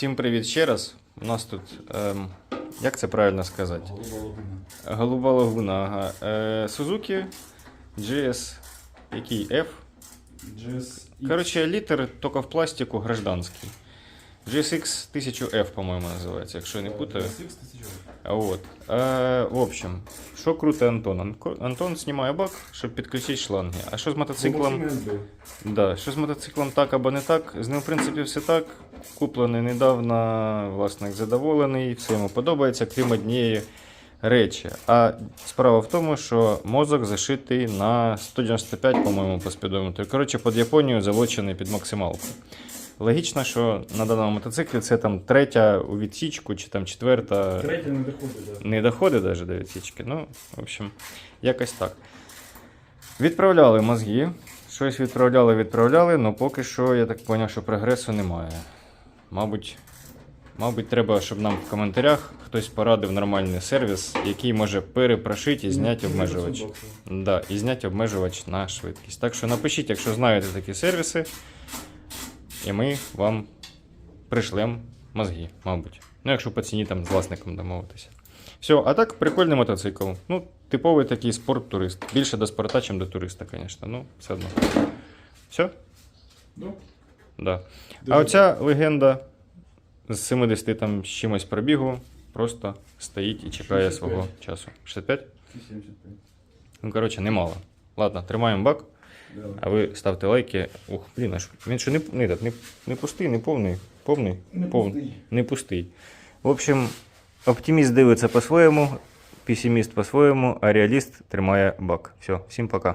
Всім привіт ще раз. У нас тут, ем, як це правильно сказати? Голуба лагуна. Голуба лагуна. Ага. Е, Suzuki GS, який F. GS Коротше, літер тільки в пластику гражданський. GSX 1000F, по-моєму, називається, якщо я не путаю. А От. Е, в общем, що круто Антон? Антон знімає бак, щоб підключити шланги. А що з мотоциклом? Да, що з мотоциклом так або не так. З ним, в принципі, все так. Куплений недавно, власник задоволений, все йому подобається, крім однієї речі. А справа в тому, що мозок зашитий на 195, по-моєму, по спідометру. Коротше, під Японію залочений під максималку. Логічно, що на даному мотоциклі це там третя у відсічку, чи там четверта. Третє не доходить, так. Не доходить навіть до відсічки. Ну, в общем, якось так. Відправляли мозги. Щось відправляли, відправляли, але поки що я так зрозумів, що прогресу немає. Мабуть, мабуть, треба, щоб нам в коментарях хтось порадив нормальний сервіс, який може перепрошити і зняти обмежувач. Да, і зняти обмежувач на швидкість. Так що напишіть, якщо знаєте такі сервіси, і ми вам пришлемо мозги, мабуть. Ну, якщо по ціні там з власником домовитися. Все, а так прикольний мотоцикл. Ну, типовий такий спорт-турист. Більше до спорта, ніж до туриста, звісно. Ну, все одно. Все? Ну, Да. А оця легенда з 70 там з чимось пробігу просто стоїть і чекає 65. свого часу. 65? 75. Ну, коротше, немало. Ладно, тримаємо бак, Давай. а ви ставте лайки. Ух, блін, аж він що не, не, не, не пустий, не повний. Повний? Не Повний. пустий. Не пустий. В общем, оптиміст дивиться по-своєму, песиміст по-своєму, а реаліст тримає бак. Все, всім пока.